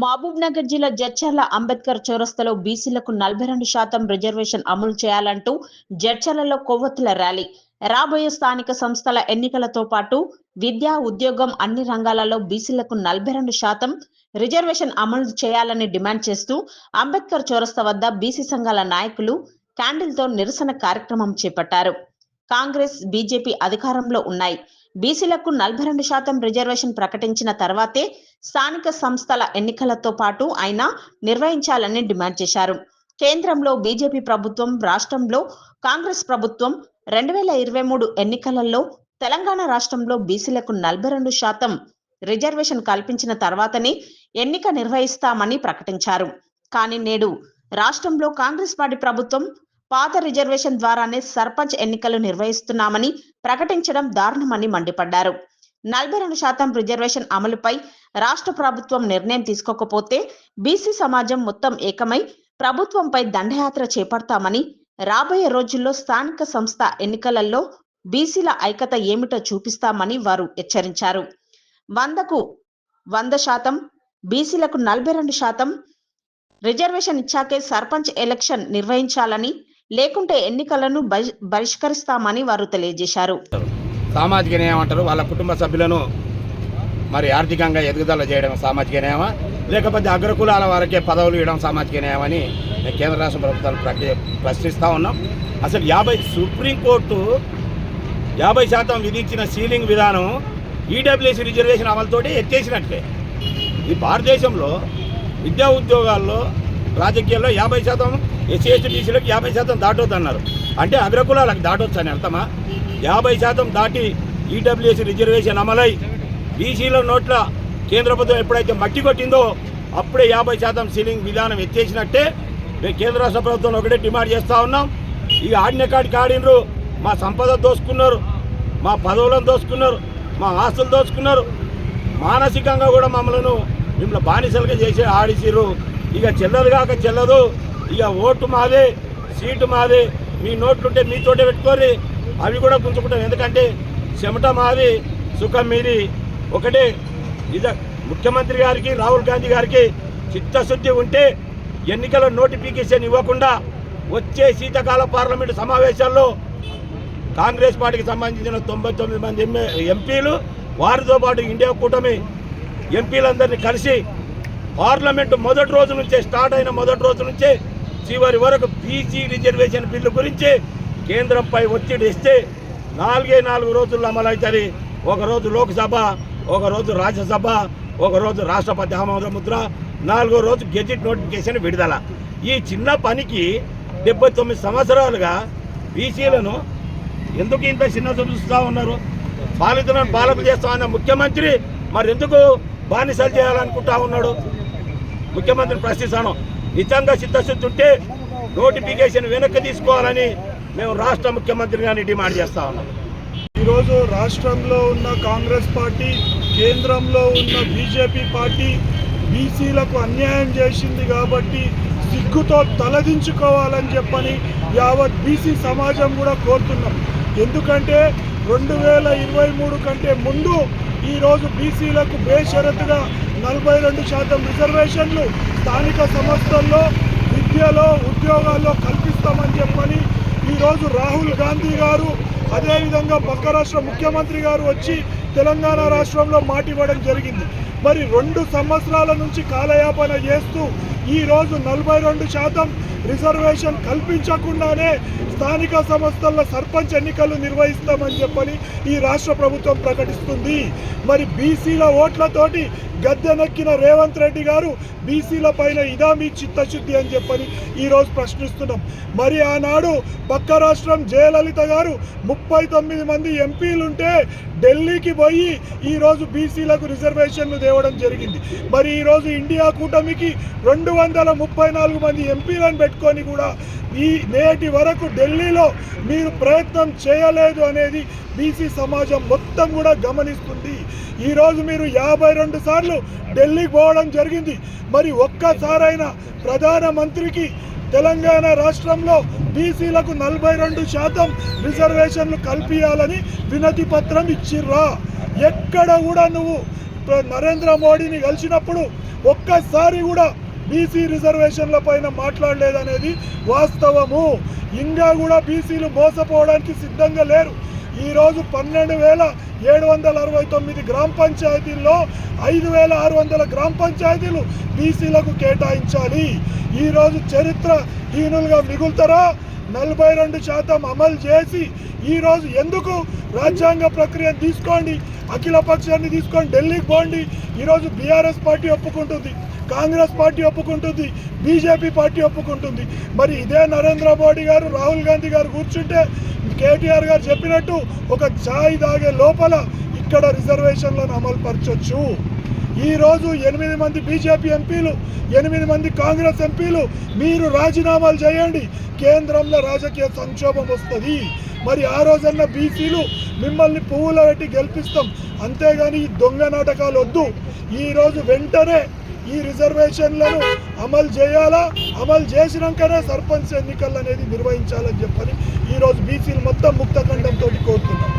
మహబూబ్ నగర్ జిల్లా జడ్చర్ల అంబేద్కర్ చౌరస్తలో బీసీలకు నలభై రెండు శాతం రిజర్వేషన్ అమలు చేయాలంటూ జడ్చర్లలో కొవ్వొత్తుల ర్యాలీ. రాబోయే స్థానిక సంస్థల ఎన్నికలతో పాటు విద్య ఉద్యోగం అన్ని రంగాలలో బీసీలకు నలభై రెండు శాతం రిజర్వేషన్ అమలు చేయాలని డిమాండ్ చేస్తూ అంబేద్కర్ చౌరస్త వద్ద బీసీ సంఘాల నాయకులు క్యాండిల్తో నిరసన కార్యక్రమం చేపట్టారు. కాంగ్రెస్ బీజేపీ అధికారంలో ఉన్నాయి. బీసీలకు నలభై రెండు శాతం రిజర్వేషన్ ప్రకటించిన తర్వాతే స్థానిక సంస్థల ఎన్నికలతో పాటు ఆయన నిర్వహించాలని డిమాండ్ చేశారు. కేంద్రంలో బీజేపీ ప్రభుత్వం రాష్ట్రంలో కాంగ్రెస్ ప్రభుత్వం రెండు వేల ఇరవై మూడు ఎన్నికలలో తెలంగాణ రాష్ట్రంలో బీసీలకు నలభై రెండు శాతం రిజర్వేషన్ కల్పించిన తర్వాతనే ఎన్నిక నిర్వహిస్తామని ప్రకటించారు. కానీ నేడు రాష్ట్రంలో కాంగ్రెస్ పార్టీ ప్రభుత్వం పాత రిజర్వేషన్ ద్వారానే సర్పంచ్ ఎన్నికలు నిర్వహిస్తున్నామని ప్రకటించడం దారుణమని మండిపడ్డారు. నలభై రెండు శాతం రిజర్వేషన్ అమలుపై రాష్ట్ర ప్రభుత్వం నిర్ణయం తీసుకోకపోతే బీసీ సమాజం మొత్తం ఏకమై ప్రభుత్వంపై దండయాత్ర చేపడతామని రాబోయే రోజుల్లో స్థానిక సంస్థ ఎన్నికలలో బీసీల ఐక్యత ఏమిటో చూపిస్తామని వారు హెచ్చరించారు. వందకు వంద శాతం బీసీలకు నలభై రెండు శాతం రిజర్వేషన్ ఇచ్చాకే సర్పంచ్ ఎలక్షన్ నిర్వహించాలని లేకుంటే ఎన్నికలను బహిష్కరిస్తామని వారు తెలియజేశారు. సామాజిక న్యాయం అంటారు. వాళ్ళ కుటుంబ సభ్యులను మరి ఆర్థికంగా ఎదుగుదల చేయడం సామాజిక న్యాయమా? లేకపోతే అగ్రకులాల వారికే పదవులు ఇవ్వడం సామాజిక న్యాయమని మేము కేంద్ర రాష్ట్ర ప్రభుత్వాలు ప్రక్రియ ప్రశ్నిస్తూ ఉన్నాం. అసలు యాభై సుప్రీంకోర్టు యాభై శాతం విధించిన సీలింగ్ విధానం ఈడబ్ల్యూసీ రిజర్వేషన్ అమలుతోటి ఎత్తేసినట్లే ఈ భారతదేశంలో విద్యా ఉద్యోగాల్లో రాజకీయాల్లో యాభై శాతం ఎస్సీ ఎస్టీ బీసీలకు యాభై శాతం దాటవద్దన్నారు అంటే అగ్రకులాలకు దాటొచ్చు అని అర్థమా? యాభై శాతం దాటి ఈడబ్ల్యూఎస్ రిజర్వేషన్ అమలై బీసీల నోట్ల కేంద్ర ప్రభుత్వం ఎప్పుడైతే మట్టి కొట్టిందో అప్పుడే యాభై శాతం సీలింగ్ విధానం ఎత్తేసినట్టే మేము కేంద్ర రాష్ట్ర ప్రభుత్వం ఒకటే డిమాండ్ చేస్తూ ఉన్నాం. ఈ ఆడిన కాడికి ఆడినరు మా సంపద దోసుకున్నారు మా పదవులను దోసుకున్నారు మా ఆస్తులు దోసుకున్నారు. మానసికంగా కూడా మమ్మలను మిమ్మల్ని బానిసలుగా చేసి ఆడిసిరు ఇక చెల్లదు కాక చెల్లదు. ఇక ఓటు మాదే సీటు మాదే. మీ నోట్లుంటే మీతోటే పెట్టుకోరి అవి కూడా గుంజుకుంటాం. ఎందుకంటే చెమట మాది సుఖం మీది. ఒకటే ఇద ముఖ్యమంత్రి గారికి రాహుల్ గాంధీ గారికి చిత్తశుద్ధి ఉంటే ఎన్నికల నోటిఫికేషన్ ఇవ్వకుండా వచ్చే శీతకాల పార్లమెంటు సమావేశాల్లో కాంగ్రెస్ పార్టీకి సంబంధించిన తొంభై తొమ్మిది మంది ఎంపీలు వారితో పాటు ఇండియా కూటమి ఎంపీలందరినీ కలిసి పార్లమెంటు మొదటి రోజు నుంచే స్టార్ట్ అయిన మొదటి రోజు నుంచే చివరి వరకు బీసీ రిజర్వేషన్ బిల్లు గురించి కేంద్రంపై ఒత్తిడి ఇస్తే నాలుగే నాలుగు రోజుల్లో అమలవుతుంది. ఒకరోజు లోక్సభ ఒకరోజు రాజ్యసభ ఒకరోజు రాష్ట్రపతి ఆమోద ముద్ర నాలుగో రోజు గెజిట్ నోటిఫికేషన్ విడుదల. ఈ చిన్న పనికి డెబ్బై తొమ్మిది సంవత్సరాలుగా బీసీలను ఎందుకు ఇంత చిన్న చూపిస్తూ ఉన్నారు? బాలితులను బాలకు చేస్తామన్న ముఖ్యమంత్రి మరి ఎందుకు బానిసలు చేయాలనుకుంటా ఉన్నాడు? ముఖ్యమంత్రిని ప్రశ్నిస్తాను. నిజంగా చిత్తశుద్ధి ఉంటే నోటిఫికేషన్ వెనక్కి తీసుకోవాలని మేము రాష్ట్ర ముఖ్యమంత్రి గారిని డిమాండ్ చేస్తా ఉన్నాం. ఈరోజు రాష్ట్రంలో ఉన్న కాంగ్రెస్ పార్టీ కేంద్రంలో ఉన్న బీజేపీ పార్టీ బీసీలకు అన్యాయం చేసింది కాబట్టి సిగ్గుతో తలదించుకోవాలని చెప్పని యావత్ బీసీ సమాజం కూడా కోరుతున్నాం. ఎందుకంటే రెండు వేల ఇరవై మూడు కంటే ముందు ఈరోజు బీసీలకు బేషరతుగా నలభై రెండు శాతం రిజర్వేషన్లు స్థానిక సంస్థల్లో విద్యలో ఉద్యోగాల్లో కల్పిస్తామని చెప్పని ఈరోజు రాహుల్ గాంధీ గారు అదేవిధంగా పక్క రాష్ట్ర ముఖ్యమంత్రి గారు వచ్చి తెలంగాణ రాష్ట్రంలో మాట ఇవ్వడం జరిగింది. మరి రెండు సంవత్సరాల నుంచి కాలయాపన చేస్తూ ఈరోజు నలభై రెండు శాతం రిజర్వేషన్ కల్పించకుండానే స్థానిక సంస్థల సర్పంచ్ ఎన్నికలు నిర్వహిస్తామని చెప్పని ఈ రాష్ట్ర ప్రభుత్వం ప్రకటిస్తుంది. మరి బీసీల ఓట్లతోటి గద్దెనెక్కిన రేవంత్ రెడ్డి గారు బీసీల పైన ఇదా మీ చిత్తశుద్ధి అని చెప్పని ఈరోజు ప్రశ్నిస్తున్నాం. మరి ఆనాడు పక్క రాష్ట్రం జయలలిత గారు ముప్పై తొమ్మిది మంది ఎంపీలుంటే ఢిల్లీకి పోయి ఈరోజు బీసీలకు రిజర్వేషన్లు తేవడం జరిగింది. మరి ఈరోజు ఇండియా కూటమికి రెండు వందల ముప్పై నాలుగు మంది ఎంపీలను పెట్టుకొని కూడా ఈ నేటి వరకు ఢిల్లీలో మీరు ప్రయత్నం చేయలేదు అనేది బీసీ సమాజం మొత్తం కూడా గమనిస్తుంది. ఈరోజు మీరు యాభై రెండు సార్లు ఢిల్లీకి పోవడం జరిగింది. మరి ఒక్కసారైనా ప్రధానమంత్రికి తెలంగాణ రాష్ట్రంలో బీసీలకు నలభై రెండు శాతం రిజర్వేషన్లు కల్పించాలని వినతి పత్రం ఇచ్చిర్రా? ఎక్కడ కూడా నువ్వు నరేంద్ర మోడీని కలిసినప్పుడు ఒక్కసారి కూడా బీసీ రిజర్వేషన్ల పైన మాట్లాడలేదనేది వాస్తవము. ఇంకా కూడా బీసీలు మోసపోవడానికి సిద్ధంగా లేరు. ఈరోజు పన్నెండు వేల ఏడు వందల అరవై తొమ్మిది గ్రామ పంచాయతీల్లో ఐదు వేల ఆరు వందల గ్రామ పంచాయతీలు బీసీలకు కేటాయించాలి. ఈరోజు చరిత్ర హీనులుగా మిగులుతారా? నలభై రెండు శాతం అమలు చేసి ఈరోజు ఎందుకు రాజ్యాంగ ప్రక్రియను తీసుకోండి అఖిల పక్షాన్ని తీసుకొని ఢిల్లీకి పోండి ఈరోజు బీఆర్ఎస్ పార్టీ ఒప్పుకుంటుంది కాంగ్రెస్ పార్టీ ఒప్పుకుంటుంది బీజేపీ పార్టీ ఒప్పుకుంటుంది. మరి ఇదే నరేంద్ర మోడీ గారు రాహుల్ గాంధీ గారు కూర్చుంటే కేటీఆర్ గారు చెప్పినట్టు ఒక ఛాయ్ తాగే లోపల ఇక్కడ రిజర్వేషన్లను అమలు పరచొచ్చు ఈరోజు ఎనిమిది మంది బీజేపీ ఎంపీలు ఎనిమిది మంది కాంగ్రెస్ ఎంపీలు మీరు రాజీనామాలు చేయండి. కేంద్రంలో రాజకీయ సంక్షోభం వస్తుంది. మరి ఆ రోజన్న బీసీలు మిమ్మల్ని పువ్వుల పెట్టి గెలిపిస్తాం. అంతేగాని ఈ దొంగ నాటకాలు వద్దు. ఈరోజు వెంటనే ఈ రిజర్వేషన్లను అమలు చేయాలా? అమలు చేసినాకనే సర్పంచ్ ఎన్నికలు అనేది నిర్వహించాలని చెప్పని ఈరోజు బీసీలు మొత్తం ముక్తఖండంతో కోరుతున్నాం